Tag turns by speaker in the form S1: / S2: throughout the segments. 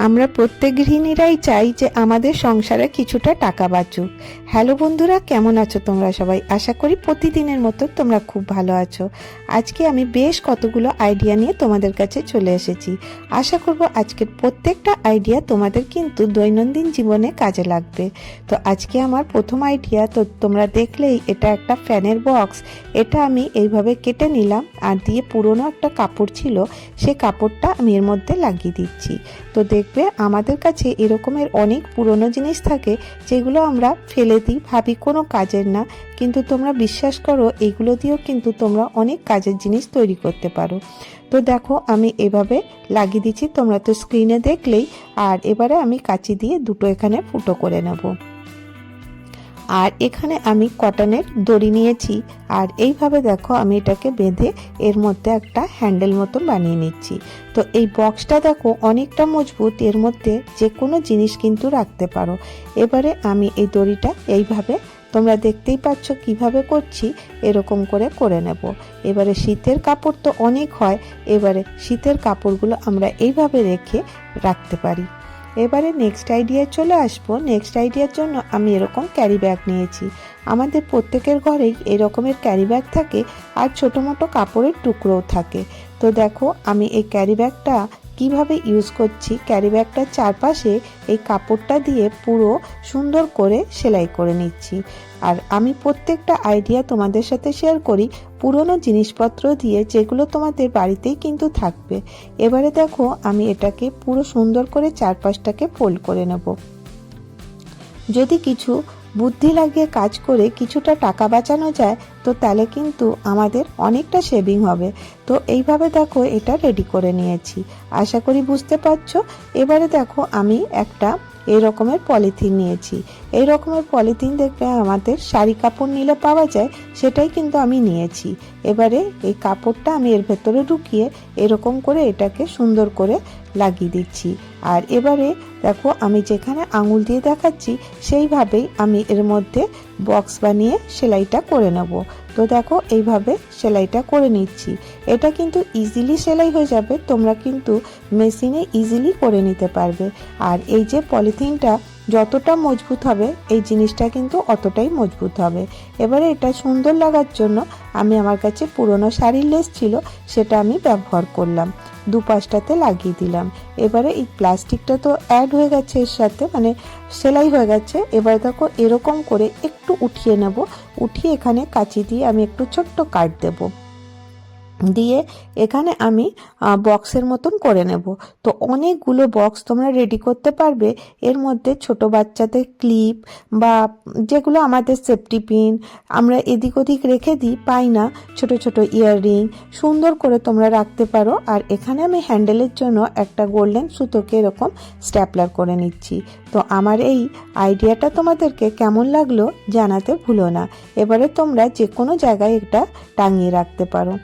S1: আমরা প্রত্যেক গৃহিণীরাই চাই যে আমাদের সংসারে কিছুটা টাকা বাঁচুক। হ্যালো বন্ধুরা, কেমন আছো তোমরা সবাই? আশা করি প্রতিদিনের মতো তোমরা খুব ভালো আছো। আজকে আমি বেশ কতগুলো আইডিয়া নিয়ে তোমাদের কাছে চলে এসেছি। আশা করব আজকের প্রত্যেকটা আইডিয়া তোমাদের কিন্তু দৈনন্দিন জীবনে কাজে লাগবে। তো আজকে আমার প্রথম আইডিয়া তো তোমরা দেখলেই এটা একটা ফ্যানের বক্স এটা আমি এইভাবে কেটে নিলাম আর দিয়ে পুরনো একটা কাপড় ছিল, সে কাপড়টা আমি এর মধ্যে লাগিয়ে দিচ্ছি। তো দেখবে আমাদের কাছে এরকমের অনেক পুরনো জিনিস থাকে, যেগুলো আমরা ফেলে দিই ভাবি কোনো কাজের না, কিন্তু তোমরা বিশ্বাস করো, এগুলো দিয়েও কিন্তু তোমরা অনেক কাজের জিনিস তৈরি করতে পারো। তো দেখো, আমি এভাবে লাগিয়ে দিচ্ছি, তোমরা তো স্ক্রিনে দেখলেই। আর এবারে আমি কাঁচি দিয়ে দুটো এখানে ফুটো করে নেব। আর এখানে আমি কটনের দড়ি নিয়েছি। আর এইভাবে দেখো আমি এটাকে বেঁধে এর মধ্যে একটা হ্যান্ডেল মতো বানিয়ে নিচ্ছি। তো এই বক্সটা দেখো অনেকটা মজবুত, এর মধ্যে যে কোনো জিনিস কিন্তু রাখতে পারো। এবারে আমি এই দড়িটা এইভাবে, তোমরা দেখতেই পাচ্ছ কীভাবে করছি, এরকম করে করে নেব। এবারে শীতের কাপড় তো অনেক হয়, এবারে শীতের কাপড়গুলো আমরা এইভাবে রেখে রাখতে পারি। এবারে নেক্সট আইডিয়া চলে আসব। নেক্সট আইডিয়ার জন্য আমি এরকম ক্যারি ব্যাগ নিয়েছি। আমাদের প্রত্যেকের ঘরেই এরকমের ক্যারি ব্যাগ থাকে আর ছোটো মোটো কাপড়ের টুকরোও থাকে। তো দেখো, আমি এই ক্যারি ব্যাগটা কীভাবে ইউজ করছি ক্যারি ব্যাগটার চারপাশে এই কাপড়টা দিয়ে পুরো সুন্দর করে সেলাই করে নিচ্ছি। আর আমি প্রত্যেকটা আইডিয়া তোমাদের সাথে শেয়ার করি, পুরনো জিনিসপত্র দিয়ে যেগুলো তোমাদের বাড়িতেই কিন্তু থাকবে। এবারে দেখো আমি এটাকে পুরো সুন্দর করে চারপাশটাকে ফোল্ড করে নেব। যদি কিছু বুদ্ধি লাগিয়ে কাজ করে কিছুটা টাকা বাঁচানো যায় তো তাহলে কিন্তু আমাদের অনেকটা সেভিং হবে। তো এইভাবে দেখো এটা রেডি করে নিয়েছি। আশা করি বুঝতে পারছ। এবারে দেখো আমি একটা এই রকমের পলিথিন নিয়েছি। এই রকমের পলিথিন দেখবে আমাদের শাড়ি কাপড় নিলে পাওয়া যায়, সেটাই কিন্তু আমি নিয়েছি। এবারে এই কাপড়টা আমি এর ভেতরে ঢুকিয়ে এরকম করে এটাকে সুন্দর করে লাগিয়ে দিচ্ছি। আর এবারে দেখো, আমি যেখানে আঙুল দিয়ে দেখাচ্ছি, সেইভাবেই আমি এর মধ্যে বক্স বানিয়ে সেলাইটা করে নেব। তো দেখো, এইভাবে সেলাইটা করে নিচ্ছি। এটা কিন্তু ইজিলি সেলাই হয়ে যাবে, তোমরা কিন্তু মেশিনে ইজিলি করে নিতে পারবে। আর এই যে পলিথিনটা যতটা মজবুত হবে, এই জিনিসটা কিন্তু অতটাই মজবুত হবে। এবারে এটা সুন্দর লাগার জন্য আমি আমার কাছে পুরনো শাড়ির লেস ছিল, সেটা আমি ব্যবহার করলাম। দুপাশটাতে লাগিয়ে দিলাম। এবারে এই প্লাস্টিকটা তো অ্যাড হয়ে গেছে এর সাথে মানে সেলাই হয়ে গেছে। এবার দেখো এরকম করে একটু উঠিয়ে নেব। উঠিয়ে এখানে কাঁচি দিয়ে আমি একটু ছোট্ট কাট দেবো। দিয়ে এখানে আমি বক্সের মতন করে নেব। তো অনেকগুলো বক্স তোমরা রেডি করতে পারবে। এর মধ্যে ছোট বাচ্চাদের ক্লিপ বা যেগুলো আমাদের সেফটি পিন আমরা এদিক ওদিক রেখে দিই, পাই না। ছোট ছোট ইয়াররিং সুন্দর করে তোমরা রাখতে পারো। আর এখানে আমি হ্যান্ডেলের জন্য একটা গোল্ডেন সুতোকে এরকম স্ট্যাপলার করে নিচ্ছি। তো আমার এই আইডিয়াটা তোমাদেরকে কেমন লাগল জানাতে ভুলো না। এবারে তোমরা যে কোনো জায়গায় এটা টাঙিয়ে রাখতে পারো।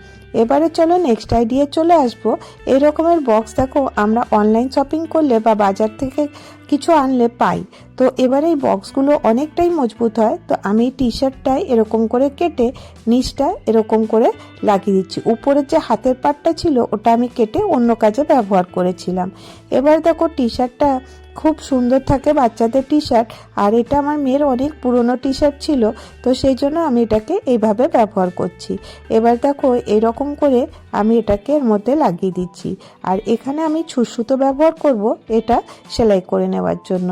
S1: এবারে চলো নেক্সট আইডিয়া চলে আসব। এই রকমের বক্স দেখো, আমরা অনলাইন শপিং করলে বা বাজার থেকে কিছু আনলে পাই। তো এবার এই বক্সগুলো অনেকটাই মজবুত হয়। তো আমি টি শার্টটাই এরকম করে কেটে নিচটা এরকম করে লাগিয়ে দিচ্ছি। উপরের যে হাতের পাটটা ছিল, ওটা আমি কেটে অন্য কাজে ব্যবহার করেছিলাম। এবার দেখো টি শার্টটা খুব সুন্দর থাকে বাচ্চাদের টি শার্ট আর এটা আমার মেয়ের অনেক পুরনো টি শার্ট ছিল, তো সেই জন্য আমি এটাকে এইভাবে ব্যবহার করছি। এবার দেখো, এরকম করে আমি এটাকে এর মধ্যে লাগিয়ে দিচ্ছি। আর এখানে আমি ছুসুতো ব্যবহার করব, এটা সেলাই করে নেওয়ার জন্য।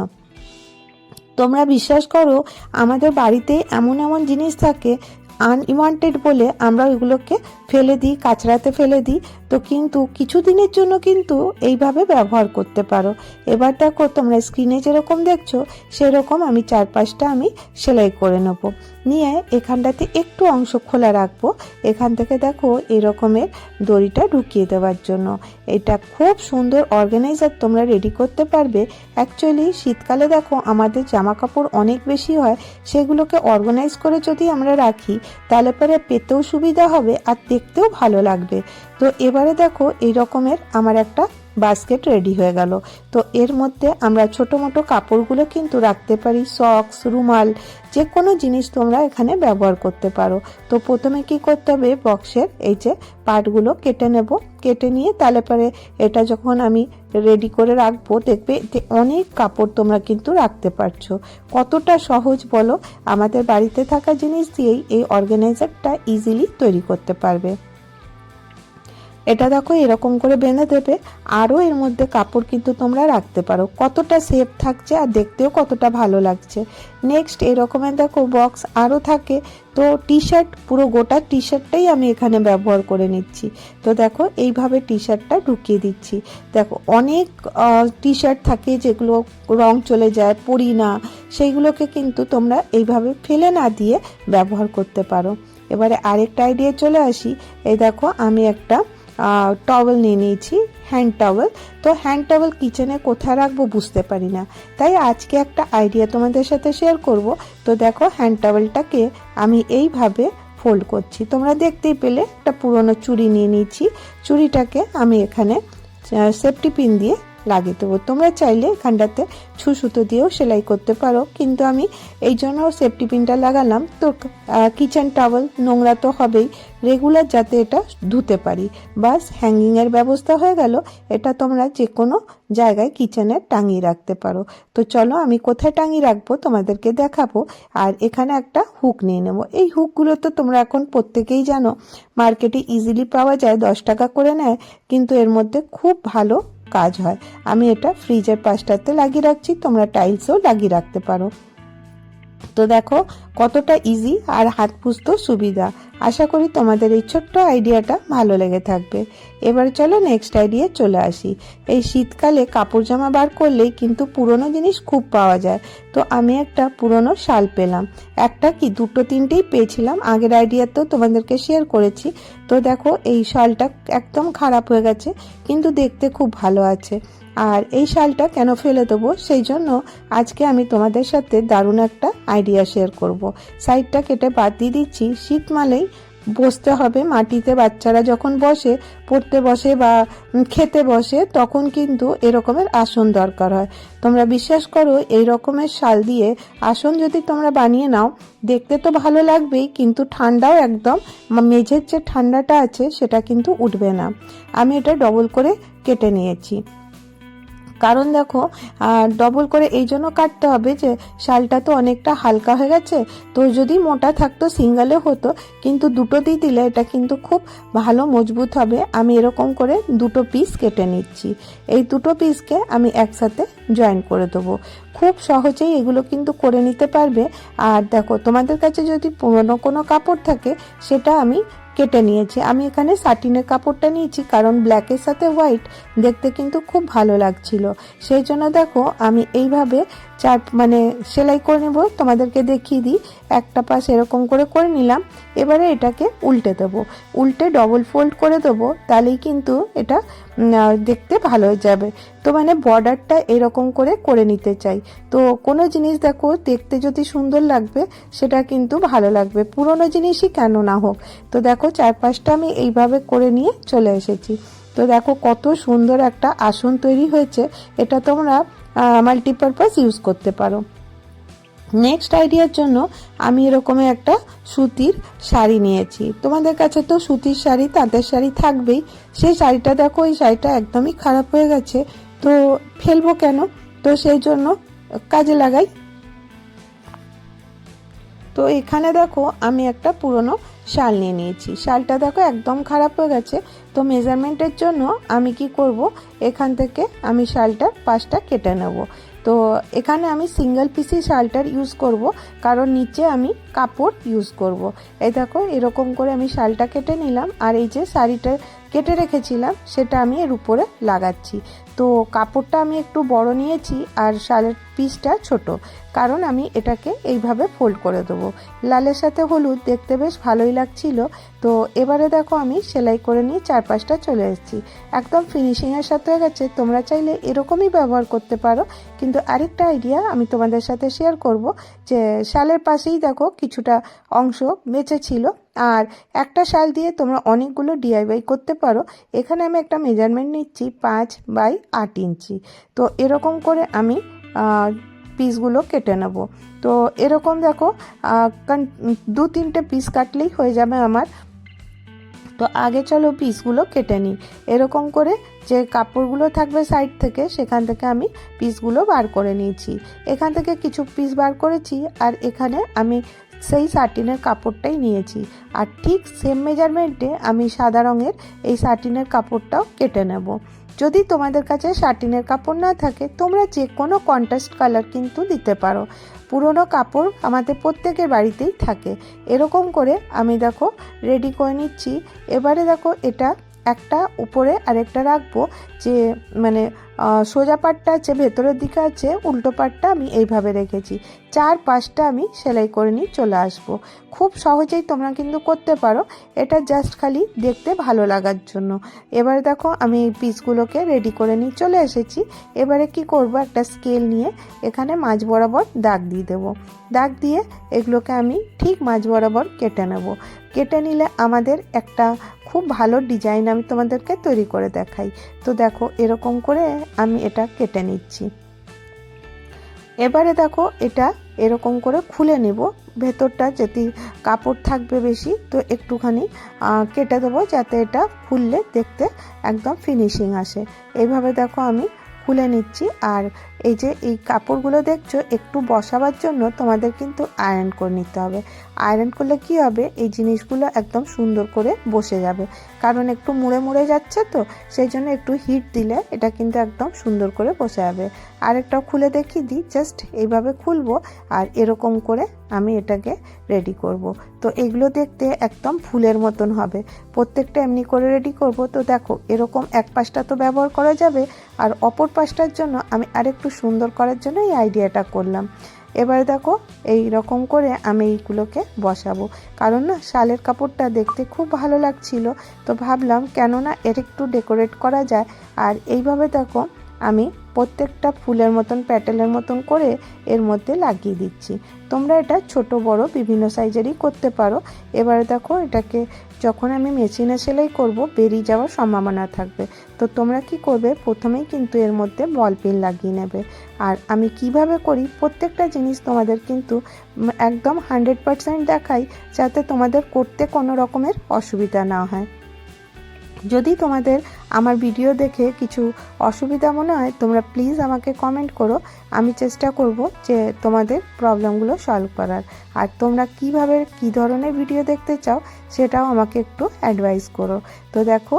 S1: তোমরা বিশ্বাস করো, আমাদের বাড়িতে এমন এমন জিনিস থাকে আনওয়ান্টেড বলে আমরা ওইগুলোকে ফেলে দিই কাচড়াতে ফেলে দিই। তো কিন্তু কিছু দিনের জন্য কিন্তু এইভাবে ব্যবহার করতে পারো। এবার দেখো তোমরা স্ক্রিনে যেরকম দেখছ, সেরকম আমি চারপাশটা আমি সেলাই করে নেব। নিয়ে এখানটাতে একটু অংশ খোলা রাখব। এখান থেকে দেখো এরকমের দড়িটা ঢুকিয়ে দেওয়ার জন্য। এটা খুব সুন্দর অর্গানাইজার তোমরা রেডি করতে পারবে। অ্যাকচুয়ালি শীতকালে দেখো, আমাদের জামা কাপড় অনেক বেশি হয়, সেগুলোকে অর্গানাইজ করে যদি আমরা রাখি, তাহলে পরে পেতেও সুবিধা হবে আর দেখতেও ভালো লাগবে। তো এবারে দেখো, এই রকমের আমার একটা বাস্কেট রেডি হয়ে গেল। তো এর মধ্যে আমরা ছোটো মোটো কাপড়গুলো কিন্তু রাখতে পারি সক্স রুমাল যে কোনো জিনিস তোমরা এখানে ব্যবহার করতে পারো। তো প্রথমে কি করতে হবে বক্সের এই যে পার্টগুলো কেটে নেব। কেটে নিয়ে তাহলে পরে এটা যখন আমি রেডি করে রাখব, দেখবে এতে অনেক কাপড় তোমরা কিন্তু রাখতে পারছ। কতটা সহজ বলো? আমাদের বাড়িতে থাকা জিনিস দিয়েই এই অর্গানাইজারটা ইজিলি তৈরি করতে পারবে। এটা দেখো, এরকম করে বেঁধে দেবে। আরও এর মধ্যে কাপড় কিন্তু তোমরা রাখতে পারো। কতটা সেফ থাকছে আর দেখতেও কতটা ভালো লাগছে। নেক্সট এরকমের দেখো বক্স আরও থাকে। তো টি শার্ট পুরো গোটা টি শার্টটাই আমি এখানে ব্যবহার করে নিচ্ছি। তো দেখো, এইভাবে টি শার্টটা ঢুকিয়ে দিচ্ছি। দেখো, অনেক টি শার্ট থাকে যেগুলো রং চলে যায় পরি না সেইগুলোকে কিন্তু তোমরা এইভাবে ফেলে না দিয়ে ব্যবহার করতে পারো। এবারে আরেকটা আইডিয়া চলে আসি। এই দেখো, আমি একটা টওয়েল নিয়ে নিয়েছি হ্যান্ড টাওয়েল তো হ্যান্ড টাওয়েল কিচেনে কোথায় রাখব বুঝতে পারি না। তাই আজকে একটা আইডিয়া তোমাদের সাথে শেয়ার করব। তো দেখো হ্যান্ড টাওয়েলটাকে আমি এইভাবে ফোল্ড করছি। তোমরা দেখতেই পেলে একটা পুরনো চুড়ি নিয়ে নিয়েছি। চুড়িটাকে আমি এখানে সেফটি পিন দিয়ে লাগিয়ে দেবো তোমরা চাইলে এখানটাতে ছু সুতো দিয়েও সেলাই করতে পারো। কিন্তু আমি এই জন্য সেফটি পিনটা লাগালাম। তো কিচেন টাওয়েল নোংরা তো হবেই। রেগুলার যাতে এটা ধুতে পারি। বাস হ্যাঙ্গিংয়ের ব্যবস্থা হয়ে গেল। এটা তোমরা যে কোনো জায়গায় কিচেনে টাঙিয়ে রাখতে পারো। তো চলো, আমি কোথায় টাঙিয়ে রাখব তোমাদেরকে দেখাবো। আর এখানে একটা হুক নিয়ে নেব। এই হুকগুলো তো তোমরা এখন প্রত্যেকেই জানো। মার্কেটে ইজিলি পাওয়া যায়, দশ টাকা করে নেয়। কিন্তু এর মধ্যে খুব ভালো কাজ হয়। আমি এটা ফ্রিজের পাশটাতে লাগিয়ে রাখছি তোমরা টাইলসও লাগিয়ে রাখতে পারো। তো দেখো কতটা ইজি আর হাত পুষতেও সুবিধা। আশা করি তোমাদের এই ছোট্ট আইডিয়াটা ভালো লেগে থাকবে। এবার চলো নেক্সট আইডিয়া চলে আসি। এই শীতকালে কাপড় জামা বার করলেই কিন্তু পুরনো জিনিস খুব পাওয়া যায়। তো আমি একটা পুরনো শাল পেলাম। একটা কি, দুটো তিনটেই পেয়েছিলাম। আগের আইডিয়া তো তোমাদেরকে শেয়ার করেছি। তো দেখো এই শালটা একদম খারাপ হয়ে গেছে, কিন্তু দেখতে খুব ভালো আছে। আর এই শালটা কেন ফেলে দেবো? সেই জন্য আজকে আমি তোমাদের সাথে দারুণ একটা আইডিয়া শেয়ার করব। সাইডটা কেটে বাদ দিয়ে দিচ্ছি। শীত বসতে হবে। মাটিতে বাচ্চারা যখন বসে, পড়তে বসে বা খেতে বসে, তখন কিন্তু এরকমের আসন দরকার হয়। তোমরা বিশ্বাস করো, এই রকমের শাল দিয়ে আসন যদি তোমরা বানিয়ে নাও, দেখতে তো ভালো লাগবেই, কিন্তু ঠান্ডাও একদম মেঝের যে ঠান্ডাটা আছে, সেটা কিন্তু উঠবে না। আমি এটা ডবল করে কেটে নিয়েছি। কারণ দেখো ডবল করে এই জন্য কাটতে হবে যে শালটা তো অনেকটা হালকা হয়ে গেছে। তো যদি মোটা থাকতো, সিঙ্গেলে হতো, কিন্তু দুটো দিয়ে দিলে এটা কিন্তু খুব ভালো মজবুত হবে। আমি এরকম করে দুটো পিস কেটে নিচ্ছি। এই দুটো পিসকে আমি একসাথে জয়েন করে দেবো। খুব সহজেই এগুলো কিন্তু করে নিতে পারবে। আর দেখো, তোমাদের কাছে যদি পুরনো কোনো কাপড় থাকে, সেটা আমি কেটে নিয়েছি। আমি এখানে সাটিনের কাপড়টা নিয়েছি কারণ ব্ল্যাকের সাথে হোয়াইট দেখতে কিন্তু খুব ভালো লাগছিল। সেই জন্য দেখো, আমি এইভাবে চার মানে সেলাই করে নেব। তোমাদেরকে দেখিয়ে দিই। একটা পাশ এরকম করে করে নিলাম। এবারে এটাকে উল্টে দেবো। উল্টে ডবল ফোল্ড করে দেবো, তাহলেই কিন্তু এটা দেখতে ভালো হয়ে যাবে। তো মানে বর্ডারটা এরকম করে করে নিতে চাই। তো কোনো জিনিস দেখো, দেখতে যদি সুন্দর লাগবে, সেটা কিন্তু ভালো লাগবে। পুরনো জিনিসই কেন না হোক। তো দেখো চারপাশটা আমি এইভাবে করে নিয়ে চলে এসেছি। তো দেখো কত সুন্দর একটা আসন তৈরি হয়েছে। এটা তোমরা মাল্টিপারপাস ইউজ করতে পারো। নেক্সট আইডিয়ার জন্য আমি এরকমের একটা সুতির শাড়ি নিয়েছি। তোমাদের কাছে তো সুতির শাড়ি, তাঁতের শাড়ি থাকবেই। সেই শাড়িটা দেখো, এই শাড়িটা একদমই খারাপ হয়ে গেছে। তো ফেলব কেন? তো সেই জন্য কাজে লাগাই। তো এখানে দেখো, আমি একটা পুরনো শাল নিয়ে নিয়েছি। শালটা দেখো, একদম খারাপ হয়ে গেছে। তো মেজারমেন্টের জন্য আমি কি করব? এখান থেকে আমি শালটার পাশটা কেটে নেব। তো এখানে আমি সিঙ্গেল পিসি শালটার ইউজ করব, কারণ নিচে আমি কাপড় ইউজ করব। এই দেখো, এরকম করে আমি শালটা কেটে নিলাম, আর এই যে শাড়িটা কেটে রেখেছিলাম, সেটা আমি এর উপরে লাগাচ্ছি। তো কাপড়টা আমি একটু বড় নিয়েছি আর শালের পিসটা ছোট, কারণ আমি এটাকে এইভাবে ফোল্ড করে দেবো। লালের সাথে হলুদ দেখতে বেশ ভালোই লাগছিল। তো এবারে দেখো আমি সেলাই করে নিয়ে চারপাশটা চলে এসেছি। একদম ফিনিশিংয়ের সাথে হয়ে গেছে, তোমরা চাইলে এরকমই ব্যবহার করতে পারো। কিন্তু আরেকটা আইডিয়া আমি তোমাদের সাথে শেয়ার করব, যে শালের পাশেই দেখো কিছুটা অংশ বেঁচে ছিল আর একটা শাল দিয়ে তোমরা অনেকগুলো ডিআইওয়াই করতে পারো। এখানে আমি একটা মেজারমেন্ট নিচ্ছি পাঁচ বাই আট ইঞ্চি। তো এরকম করে আমি পিসগুলো কেটে নেব। তো এরকম দেখো দু তিনটে পিস কাটলেই হয়ে যাবে আমার। তো আগে চলো পিসগুলো কেটে নিই। এরকম করে যে কাপড়গুলো থাকবে সাইড থেকে, সেখান থেকে আমি পিসগুলো বার করে নিয়েছি। এখান থেকে কিছু পিস বার করেছি, আর এখানে আমি সেই সাটিনের কাপড়টাই নিয়েছি। আর ঠিক সেম মেজারমেন্টে আমি সাদা রঙের এই সাটিনের কাপড়টাও কেটে নেব। যদি তোমাদের কাছে সাটিনের কাপড় না থাকে, তোমরা যে কোনো কন্ট্রাস্ট কালার কিন্তু দিতে পারো। পুরনো কাপড় আমাদের প্রত্যেকের বাড়িতেই থাকে। এরকম করে আমি দেখো রেডি করে নিচ্ছি। এবারে দেখো এটা একটা উপরে আরেকটা রাখব যে মানে সোজা পাটটা আছে, ভেতরের দিকে আছে, উল্টো পাটটা আমি এইভাবে রেখেছি। চার পাঁচটা আমি সেলাই করে নিয়ে চলে আসব। খুব সহজেই তোমরা কিন্তু করতে পারো। এটা জাস্ট খালি দেখতে ভালো লাগার জন্য। এবারে দেখো, আমি এই পিসগুলোকে রেডি করে নিয়ে চলে এসেছি। এবারে কি করব? একটা স্কেল নিয়ে এখানে মাঝ বরাবর দাগ দিয়ে দেবো। দাগ দিয়ে এগুলোকে আমি ঠিক মাঝ বরাবর কেটে নেব। কেটে নিলে আমাদের একটা খুব ভালো ডিজাইন আমি তোমাদেরকে তৈরি করে দেখাই। তো দেখো, এরকম করে আমি এটা কেটে নিচ্ছি। এবারে দেখো এটা এরকম করে খুলে নেব। ভেতরটা যদি কাপড় থাকবে বেশি, তো একটুখানি কেটে দেবো যাতে এটা খুললে দেখতে একদম ফিনিশিং আসে। এইভাবে দেখো আমি খুলে নিচ্ছি আর এই যে এই কাপড়গুলো দেখছ, একটু বসাবার জন্য তোমাদের কিন্তু আয়রন করে নিতে হবে। আয়রন করলে কি হবে? এই জিনিসগুলো একদম সুন্দর করে বসে যাবে। কারণ একটু মুড়ে মুড়ে যাচ্ছে তো, সেই জন্য একটু হিট দিলে এটা কিন্তু একদম সুন্দর করে বসে যাবে। আরেকটাও খুলে দেখিয়ে দিই জাস্ট এইভাবে খুলবো আর এরকম করে আমি এটাকে রেডি করব। তো এগুলো দেখতে একদম ফুলের মতন হবে। প্রত্যেকটা এমনি করে রেডি করব। তো দেখো, এরকম এক পাশটা তো ব্যবহার করা যাবে আর অপর পাশটার জন্য আমি আরেকটু সুন্দর করার জন্য এই আইডিয়াটা করলাম। এবারে দেখো, এই রকম করে আমি এইগুলোকে বসাবো। কারণ না, শালের কাপড়টা দেখতে খুব ভালো লাগছিল। তো ভাবলাম কেননা এর একটু ডেকোরেট করা যায়। আর এইভাবে দেখো, আমি প্রত্যেকটা ফুলের মতন, প্যাটেলের মতন করে এর মধ্যে লাগিয়ে দিচ্ছি। তোমরা এটা ছোট, বড়, বিভিন্ন সাইজেরই করতে পারো। এবারে দেখো, এটাকে যখন আমি মেশিনে সেলাই করব, বেরিয়ে যাওয়ার সম্ভাবনা থাকবে। তো তোমরা কি করবে? প্রথমেই কিন্তু এর মধ্যে বল পিন লাগিয়ে নেবে। আর আমি কীভাবে করি? প্রত্যেকটা জিনিস তোমাদের কিন্তু একদম হান্ড্রেড পারসেন্ট দেখাই, যাতে তোমাদের করতে কোনো রকমের অসুবিধা না হয়। যদি তোমাদের আমার ভিডিও দেখে কিছু অসুবিধা মনে হয়, তোমরা প্লিজ আমাকে কমেন্ট করো। আমি চেষ্টা করব যে তোমাদের প্রবলেমগুলো সলভ করার। আর তোমরা কীভাবে কি ধরনের ভিডিও দেখতে চাও, সেটাও আমাকে একটু অ্যাডভাইস করো। তো দেখো,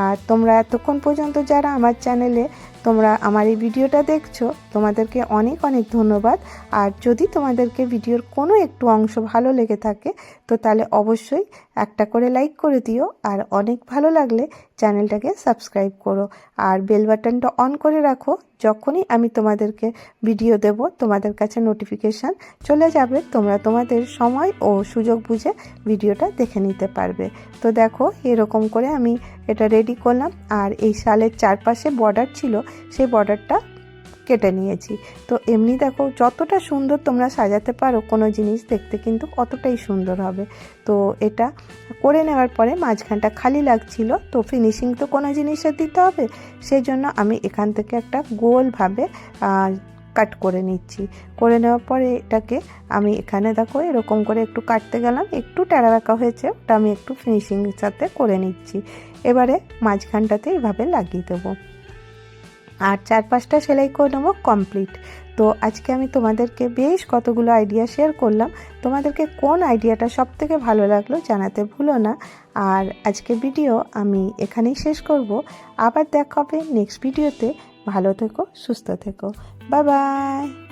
S1: আর তোমরা এতক্ষণ পর্যন্ত যারা আমার চ্যানেলে তোমরা আমার এই ভিডিওটা দেখছ, তোমাদেরকে অনেক অনেক ধন্যবাদ। আর যদি তোমাদেরকে ভিডিওর কোনো একটু অংশ ভালো লেগে থাকে, তো তাহলে অবশ্যই একটা করে লাইক করে দিও। আর অনেক ভালো লাগলে চ্যানেলটাকে সাবস্ক্রাইব করো। আর বেল বাটনটা অন করে রাখো যখনই আমি তোমাদেরকে ভিডিও দেব, তোমাদের কাছে নোটিফিকেশান চলে যাবে, তোমরা তোমাদের সময় ও সুযোগ বুঝে ভিডিওটা দেখে নিতে পারবে। তো দেখো, এরকম করে আমি এটা রেডি করলাম। আর এই শালের চারপাশে বর্ডার ছিল, সেই বর্ডারটা কেটে নিয়েছি। তো এমনি দেখো, যতটা সুন্দর তোমরা সাজাতে পারো কোনো জিনিস দেখতে কিন্তু অতটাই সুন্দর হবে। তো এটা করে নেওয়ার পরে মাঝখানটা খালি লাগছিল, তো ফিনিশিং তো কোনো জিনিসের দিতে হবে। সেই জন্য আমি এখান থেকে একটা গোলভাবে কাট করে নিচ্ছি। করে নেওয়ার পরে এটাকে আমি এখানে দেখো, এরকম করে একটু কাটতে গেলাম, একটু টেরা বেঁকা হয়েছে, ওটা আমি একটু ফিনিশিংয়ের সাথে করে নিচ্ছি। এবারে মাঝখানটাতে এইভাবে লাগিয়ে দেবো। আর চার পাঁচটা সেলাই করে নেব কমপ্লিট তো আজকে আমি তোমাদেরকে বেশ কতগুলো আইডিয়া শেয়ার করলাম। তোমাদেরকে কোন আইডিয়াটা সব থেকে ভালো লাগল জানাতে ভুলো না। আর আজকে ভিডিও আমি এখানেই শেষ করব। আবার দেখা হবে নেক্সট ভিডিওতে ভালো থেকো, সুস্থ থেকো। Bye bye